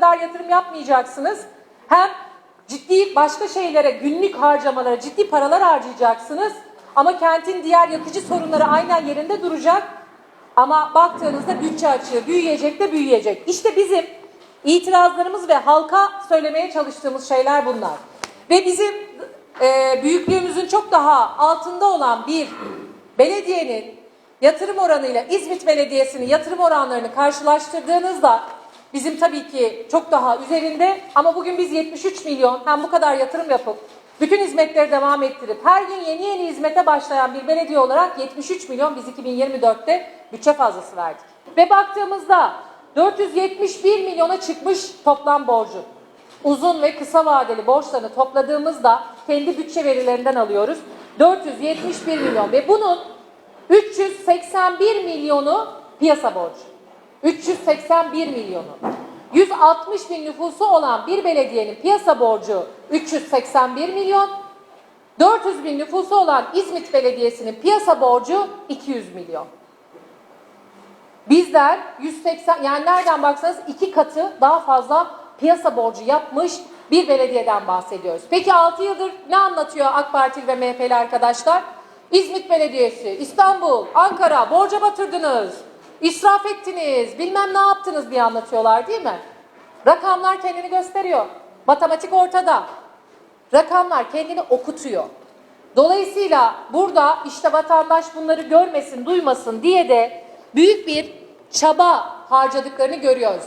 kadar yatırım yapmayacaksınız. Hem ciddi başka şeylere, günlük harcamalara ciddi paralar harcayacaksınız. Ama kentin diğer yakıcı sorunları aynen yerinde duracak. Ama baktığınızda bütçe açığı büyüyecek de büyüyecek. İşte bizim itirazlarımız ve halka söylemeye çalıştığımız şeyler bunlar. Ve bizim e, büyüklüğümüzün çok daha altında olan bir belediyenin yatırım oranıyla İzmit Belediyesi'nin yatırım oranlarını karşılaştırdığınızda bizim tabii ki çok daha üzerinde ama bugün biz 73 milyon hem bu kadar yatırım yapıp bütün hizmetleri devam ettirip her gün yeni yeni hizmete başlayan bir belediye olarak 73 milyon biz 2024'te bütçe fazlası verdik. Ve baktığımızda 471 milyona çıkmış toplam borcu. Uzun ve kısa vadeli borçlarını topladığımızda kendi bütçe verilerinden alıyoruz. 471 milyon ve bunun 381 milyonu piyasa borcu. 381 milyonu. 160 bin nüfusu olan bir belediyenin piyasa borcu 381 milyon. 400 bin nüfusu olan İzmit Belediyesi'nin piyasa borcu 200 milyon. Bizden 180 yani nereden baksanız iki katı daha fazla piyasa borcu yapmış bir belediyeden bahsediyoruz. Peki 6 yıldır ne anlatıyor AK Partili ve MHP'li arkadaşlar? İzmit Belediyesi, İstanbul, Ankara borca batırdınız, israf ettiniz, bilmem ne yaptınız diye anlatıyorlar değil mi? Rakamlar kendini gösteriyor. Matematik ortada. Rakamlar kendini okutuyor. Dolayısıyla burada işte vatandaş bunları görmesin, duymasın diye de büyük bir çaba harcadıklarını görüyoruz.